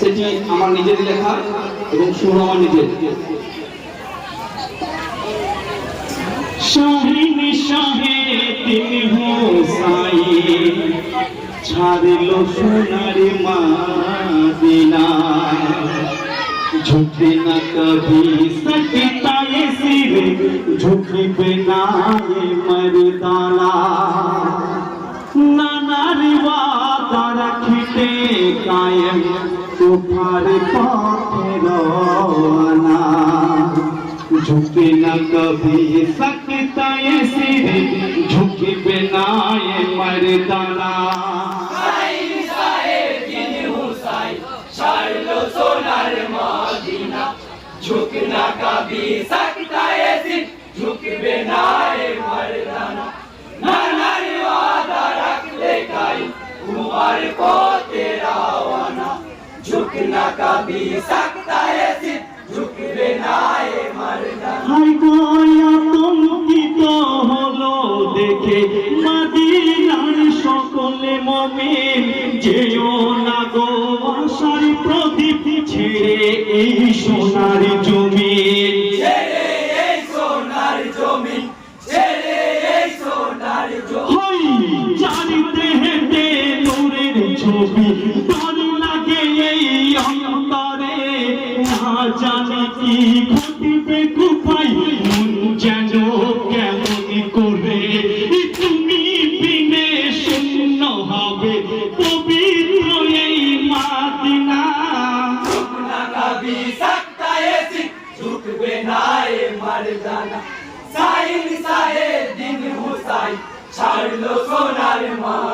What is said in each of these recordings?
সেটি আমার নিজের লেখা এবং সুর আমার নিজের শাহিন শাহে তিন হোসাই ছাড়িল সোনার মাদিনা झुके न कभी सकता ये सिर झुकबे ना ये मर्दाना नाना रिवादा रखते कायम तुफार पथे रोना झुके न कभी सकता ये सिर झुकबे ना ये मर्दाना झुकना कभी सकता है सिर्फ झुकबे ना ये मर्दाना नाना वादा रख ले काई कुमार को तेरा वाना झुकना कभी सकता है सिर्फ झुकबे ना ये मर्दाना হাই গয়া তঙ্কিত হলো দেখে মাদিনার সকলে মমিন যেও না গো আশার প্রদীপ ছেড়ে এই সোনার জমিন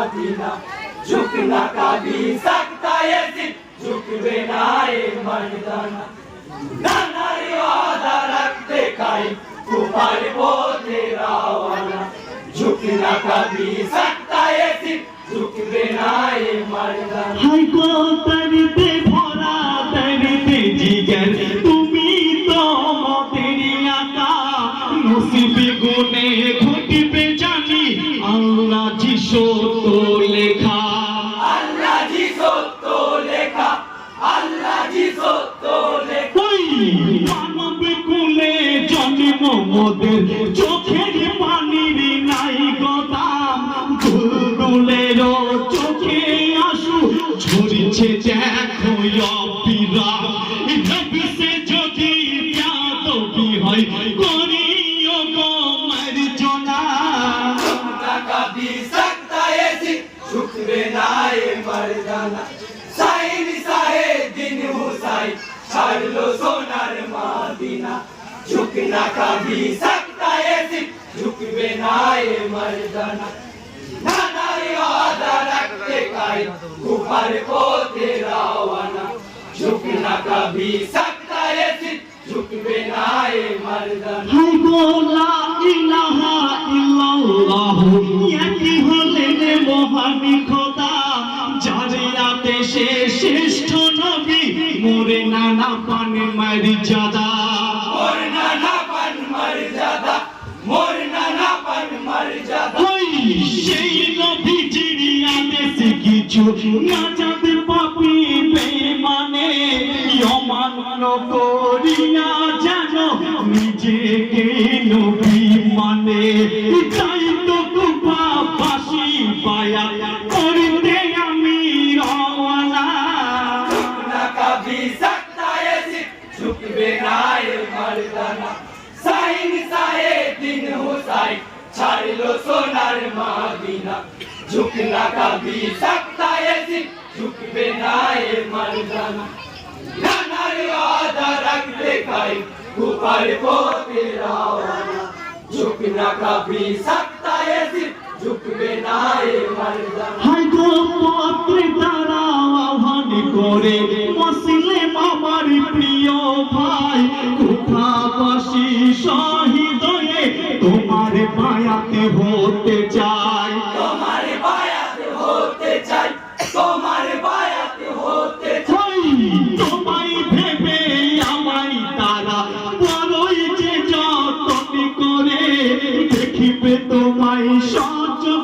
मदीना झुक ना कभी सकता ये दिल झुक बिना ये मर्दाना। नाना याद रखते काई कुमार वो तेरा वाला झुक ना कभी सकता ये दिल झुक बिना ये मर्दाना। हाय को तन पे মানব কুলে জন্ম মোদের। চোখের পানির নাই গোদাম দুলদুলের চোখে আসু। ঝরছে দেখো ছাড়লো সোনার মাদিনা ঝুঁকনা কাবি सकता है सिर्फ़ ঝুঁকবে না এ मर्दाना। ना ना ये वादा रखते काई ऊपर को तेरा वाना। झुकना कभी सकता है सिर्फ़ কিছু না যাবে পাপি বেমানে অমান্য করিয়া জানো নিজেকে নবী মানে। হারাইলো সোনার মাদিনা ঝুঁকনা কাবি সাক্তা এসি, ঝুঁকবে না এ মারজানা নানার ওয়াদা রাখলে খাই, কুপার পথে রাওয়ানা ঝুঁকনা কাবি সাক্তা এসি, ঝুঁকবে মায়াতে হতে চাই। তোমার বায়াত হতে চাই তোমার বায়াত হতে চাই। তোমায় ভেবে আমায় তারা বড়ই যে যতন করে দেখিবে তোমায়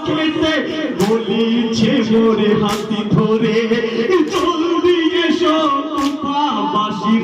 খেতে বলিছে মোরে হাতি ধরে। জলদি এসো বাসির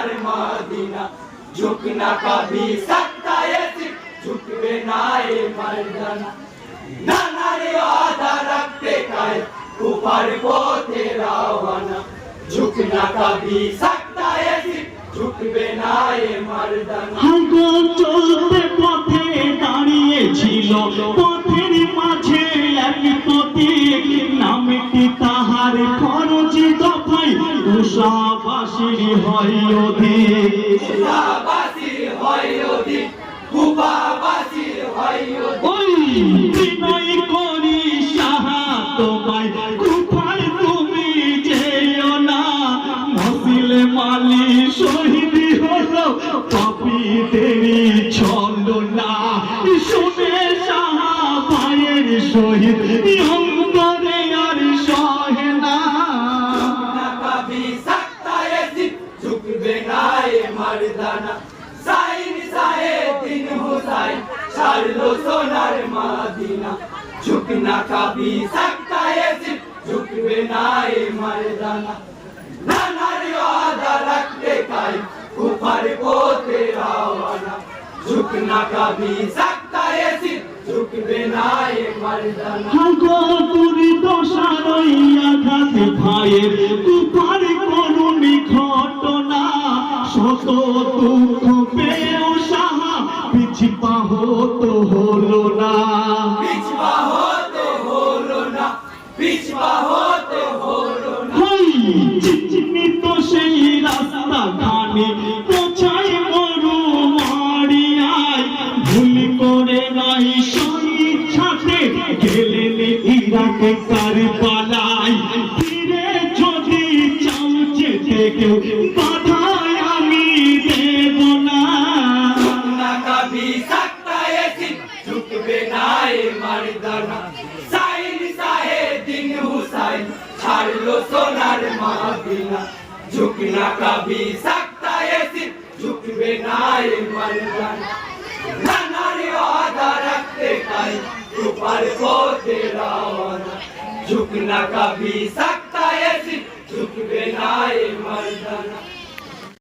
সোনার মদিনা। ঝুঁক না কবি সত্তা ঝুঁকবে না এ মর্দানা। নানারে আধা রাখতে কায় কুপার পথে রাওয়ানা ঝুঁক না কবি সত্তা ঝুঁকবে না এ মর্দানা। চলতে পথে দাঁড়িয়েছিল হয় অধিক বাসির হয় অধিক। কুপা বাসির হয় অধিক ওই বিনয় করি সাহা তোমায় কোথায় তুমি যেও না। মসিলে মালি শহীদ হলো শুনে সাহা ভাইয়ের শহীদ সোনার মাদিনা। ঝুঁক না কাবি সকতা এ জিদ ঝুঁকবে না এ মরদানা নানার ওয়াদা রাখতে কাই কুফার কো তেরা ঝুঁক না কাবি সকতা এ ঝুঁকবে না এ মরদানা হাগো পুরি দোষারইয়া ঘাসে ভাইয়ের কুফার কোন ঘটনা। শত চিহ্নিত সেই মরু মারিয়ায়। ভুল করে নাই শহীদ ছাতে গেলেন ইরাকে পালাই ফিরে যদি চাও যেতে কেউ झुकना कभी सकता है सिर झुकबे ना ये मर्दाना ना नारी आधा रखते काई ऊपर को तेरा वाना झुकना कभी सकता है सिर झुकबे ना ये मर्दाना